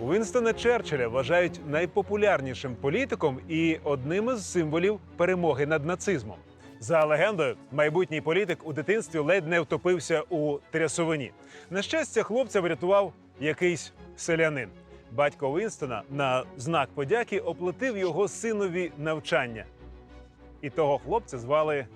Уінстона Черчилля вважають найпопулярнішим політиком і одним із символів перемоги над нацизмом. За легендою, майбутній політик у дитинстві ледь не втопився у трясовині. На щастя, хлопця врятував якийсь селянин. Батько Уінстона на знак подяки оплатив його синові навчання. І того хлопця звали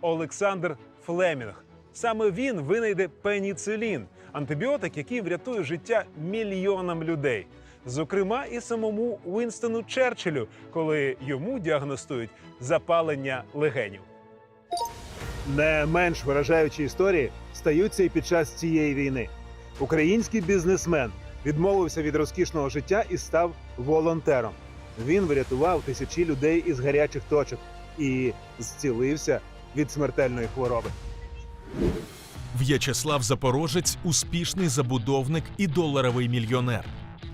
Олександр Флемінг. Саме він винайде пеніцилін, антибіотик, який врятує життя мільйонам людей. Зокрема, і самому Уінстону Черчиллю, коли йому діагностують запалення легенів. Не менш виражаючі історії стаються і під час цієї війни. Український бізнесмен відмовився від розкішного життя і став волонтером. Він врятував тисячі людей із гарячих точок і зцілився від смертельної хвороби. В'ячеслав Запорожець успішний забудовник і доларовий мільйонер.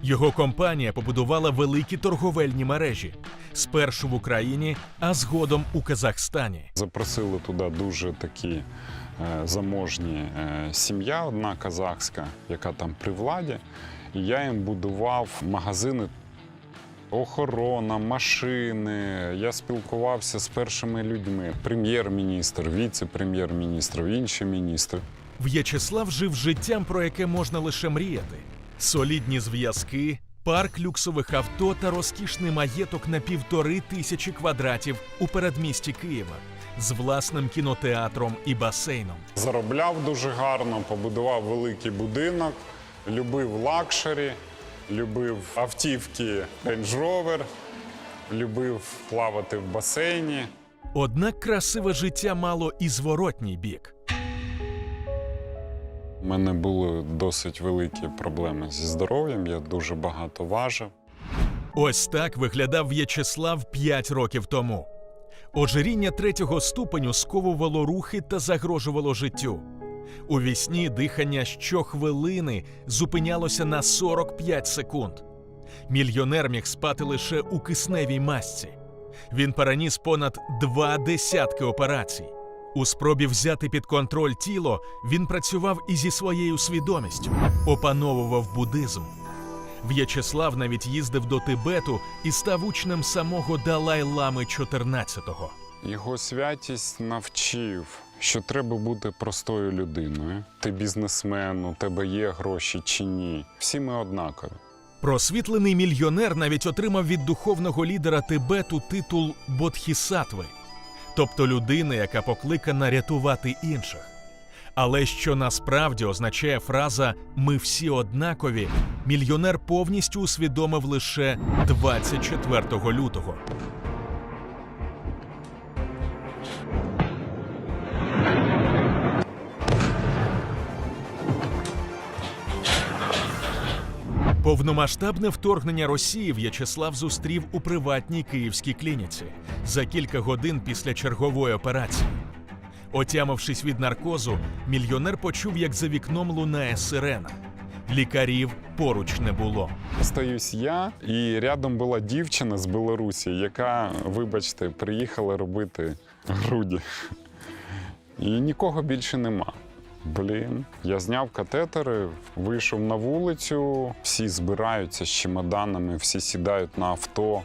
Його компанія побудувала великі торговельні мережі спершу в Україні, а згодом у Казахстані. Запросили туди дуже такі е, заможні е, сім'я, одна казахська, яка там при владі. І я їм будував магазини. Охорона, машини. Я спілкувався з першими людьми: прем'єр-міністр, віце-прем'єр-міністр, інші міністри. В'ячеслав жив життям, про яке можна лише мріяти: солідні зв'язки, парк люксових авто та розкішний маєток на півтори тисячі квадратів у передмісті Києва з власним кінотеатром і басейном. Заробляв дуже гарно, побудував великий будинок, любив лакшері, любив автівки Range Rover, любив плавати в басейні. Однак красиве життя мало і зворотній бік. У мене були досить великі проблеми зі здоров'ям, я дуже багато важив. Ось так виглядав В'ячеслав 5 років тому. Ожиріння третього ступеню сковувало рухи та загрожувало життю. У вісні дихання щохвилини зупинялося на 45 секунд. Мільйонер міг спати лише у кисневій масці. Він переніс понад два десятки операцій. У спробі взяти під контроль тіло він працював і зі своєю свідомістю, опановував буддизм. В'ячеслав навіть їздив до Тибету і став учнем самого Далай-Лами 14-го. Його святість навчив, що треба бути простою людиною. Ти бізнесмен, у тебе є гроші чи ні. Всі ми однакові. Просвітлений мільйонер навіть отримав від духовного лідера Тибету титул Бодхісатви, тобто людини, яка покликана рятувати інших. Але що насправді означає фраза Ми всі однакові, мільйонер повністю усвідомив лише 24 лютого. Повномасштабне вторгнення Росії В'ячеслав зустрів у приватній київській клініці за кілька годин після чергової операції. Отямившись від наркозу, мільйонер почув, як за вікном лунає сирена. Лікарів поруч не було. Остаюсь я, і рядом була дівчина з Білорусі, яка, вибачте, приїхала робити груді. І нікого більше нема. Блін, я зняв катетери, вийшов на вулицю, всі збираються з чемоданами, всі сідають на авто.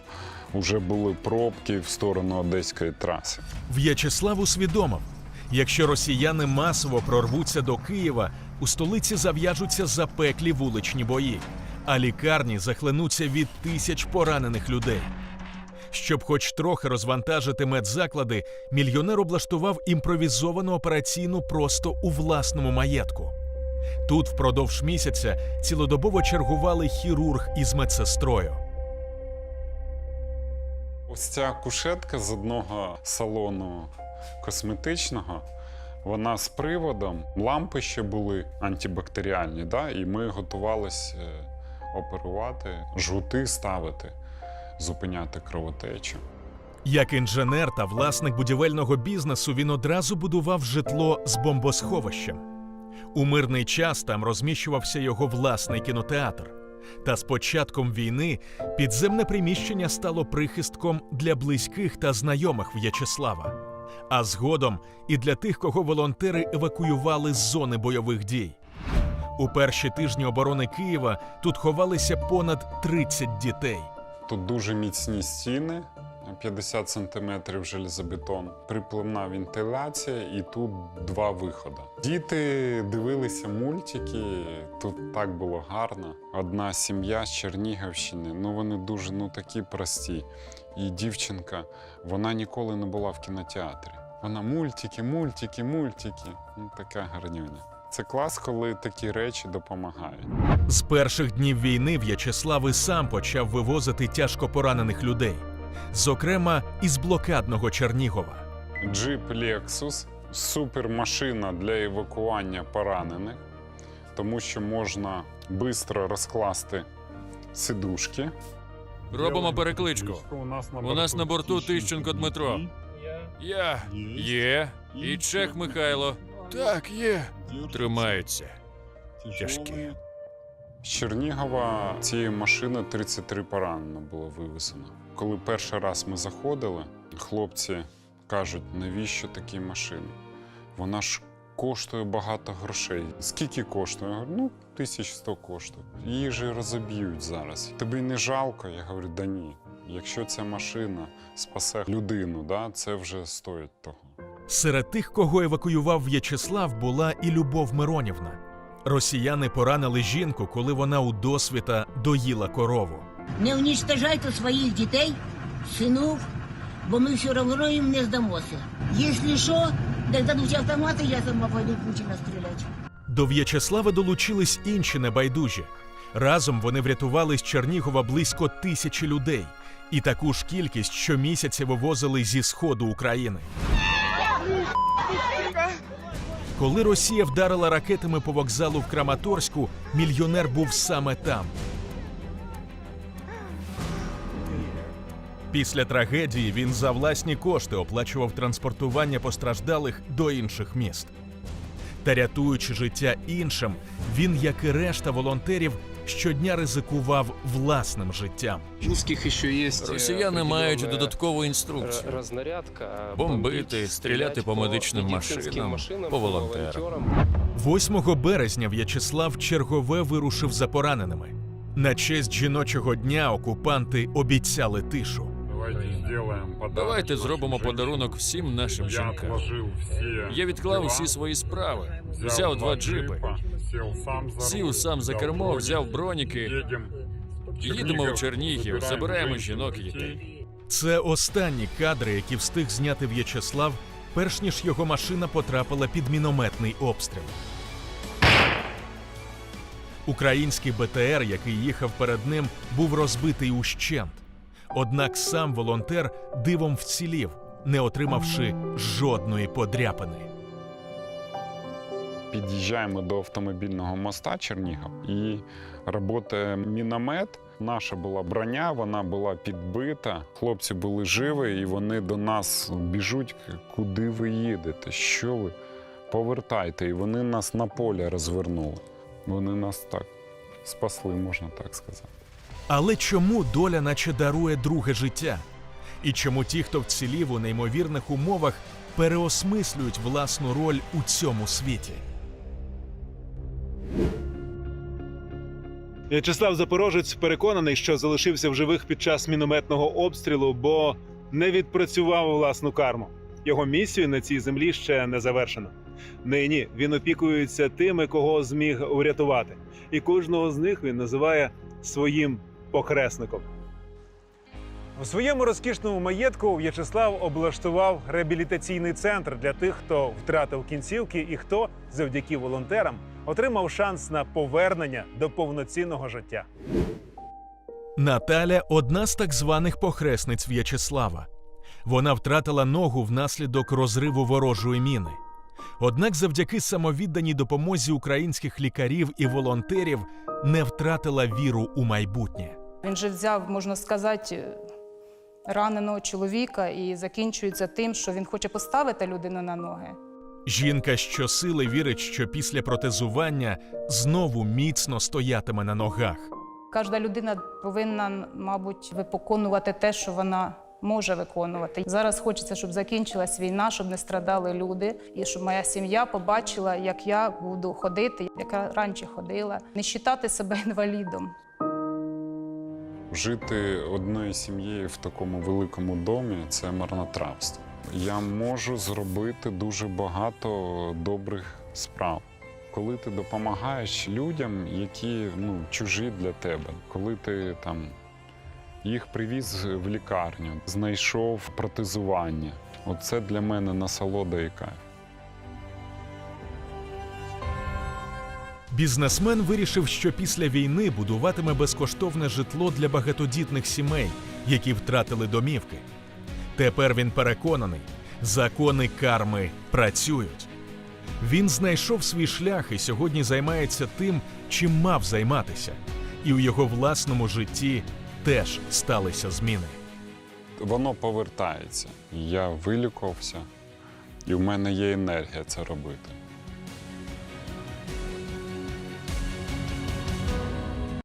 Уже були пробки в сторону одеської траси. В'ячеслав усвідомив, якщо росіяни масово прорвуться до Києва, у столиці зав'яжуться запеклі вуличні бої, а лікарні захлинуться від тисяч поранених людей. Щоб хоч трохи розвантажити медзаклади, мільйонер облаштував імпровізовану операційну просто у власному маєтку. Тут впродовж місяця цілодобово чергували хірург із медсестрою. Ось ця кушетка з одного салону косметичного, вона з приводом. Лампи ще були антибактеріальні, да? і ми готувалися оперувати, жгути ставити, зупиняти кровотечу. Як інженер та власник будівельного бізнесу він одразу будував житло з бомбосховищем. У мирний час там розміщувався його власний кінотеатр. Та з початком війни підземне приміщення стало прихистком для близьких та знайомих В'ячеслава, а згодом і для тих, кого волонтери евакуювали з зони бойових дій. У перші тижні оборони Києва тут ховалися понад 30 дітей. Тут дуже міцні стіни, 50 сантиметрів железобетон, припливна вентиляція, і тут два виходи. Діти дивилися мультики, тут так було гарно. Одна сім'я з Чернігівщини, ну вони дуже ну такі прості. І дівчинка, вона ніколи не була в кінотеатрі. Вона мультики, мультики, мультики. Ну, така гарнюня. Це клас, коли такі речі допомагають. З перших днів війни В'ячеслав і сам почав вивозити тяжко поранених людей, зокрема із блокадного Чернігова. Джип Lexus супермашина для евакуання поранених, тому що можна швидко розкласти сидушки. Робимо перекличку. У нас на борту Тищенко Дмитро. Я є. І Чех Михайло. Так, є. Тримаються. Тяжкі. З Чернігова цієї машини 33 поранено було вивезено. Коли перший раз ми заходили, хлопці кажуть, навіщо такі машини? Вона ж коштує багато грошей. Скільки коштує? Я говорю, ну, 1100 коштує. Її ж і розоб'ють зараз. Тобі не жалко? Я говорю, да ні. Якщо ця машина спасе людину, да, це вже стоїть того. Серед тих, кого евакуював В'ячеслав, була і Любов Миронівна. Росіяни поранили жінку, коли вона у досвіта доїла корову. Не уничтожайте своїх дітей, синів, бо ми все одно їм не здамося. Якщо що, так дадуть автомати, я сама пойду Путіна стріляти. До В'ячеслава долучились інші небайдужі. Разом вони врятували з Чернігова близько тисячі людей, і таку ж кількість щомісяця вивозили зі сходу України. Коли Росія вдарила ракетами по вокзалу в Краматорську, мільйонер був саме там. Після трагедії він за власні кошти оплачував транспортування постраждалих до інших міст. Та рятуючи життя іншим, він, як і решта волонтерів, щодня ризикував власним життям. Русських ще есть. э, Росіяни мають додаткову інструкцію. Бомбити, стріляти по медичним машинам, по волонтерам. 8 березня В'ячеслав чергове вирушив за пораненими. На честь жіночого дня окупанти обіцяли тишу. Давайте зробимо подарунок всім нашим жінкам. Я відклав усі свої справи, взяв два джипи, сів сам за кермо, взяв броніки. Їдемо в Чернігів, забираємо жінок і дітей. Це останні кадри, які встиг зняти В'ячеслав, перш ніж його машина потрапила під мінометний обстріл. Український БТР, який їхав перед ним, був розбитий ущент. Однак сам волонтер дивом вцілів, не отримавши жодної подряпини. Під'їжджаємо до автомобільного моста Чернігів і працює міномет. Наша була броня, вона була підбита. Хлопці були живі, і вони до нас біжуть. Куди ви їдете? Що ви? Повертайте. І вони нас на полі розвернули. Вони нас так спасли, можна так сказати. Але чому доля наче дарує друге життя? І чому ті, хто вцілів у неймовірних умовах, переосмислюють власну роль у цьому світі? В'ячеслав Запорожець переконаний, що залишився в живих під час мінометного обстрілу, бо не відпрацював власну карму. Його місію на цій землі ще не завершено. Нині він опікується тими, кого зміг врятувати, і кожного з них він називає своїм похресником. У своєму розкішному маєтку В'ячеслав облаштував реабілітаційний центр для тих, хто втратив кінцівки і хто завдяки волонтерам отримав шанс на повернення до повноцінного життя. Наталя одна з так званих похресниць В'ячеслава. Вона втратила ногу внаслідок розриву ворожої міни. Однак, завдяки самовідданій допомозі українських лікарів і волонтерів не втратила віру у майбутнє. Він же взяв, можна сказати, раненого чоловіка і закінчується тим, що він хоче поставити людину на ноги. Жінка щосили вірить, що після протезування знову міцно стоятиме на ногах. Кожна людина повинна, мабуть, виконувати те, що вона може виконувати. Зараз хочеться, щоб закінчилась війна, щоб не страдали люди, і щоб моя сім'я побачила, як я буду ходити, як раніше ходила, не вважати себе інвалідом. Жити одною сім'єю в такому великому домі це марнотравство. Я можу зробити дуже багато добрих справ. Коли ти допомагаєш людям, які ну, чужі для тебе, коли ти там їх привіз в лікарню, знайшов протезування. Оце для мене насолода і кайф. Бізнесмен вирішив, що після війни будуватиме безкоштовне житло для багатодітних сімей, які втратили домівки. Тепер він переконаний, закони карми працюють. Він знайшов свій шлях і сьогодні займається тим, чим мав займатися. І у його власному житті теж сталися зміни. Воно повертається. Я вилікувався, і в мене є енергія це робити.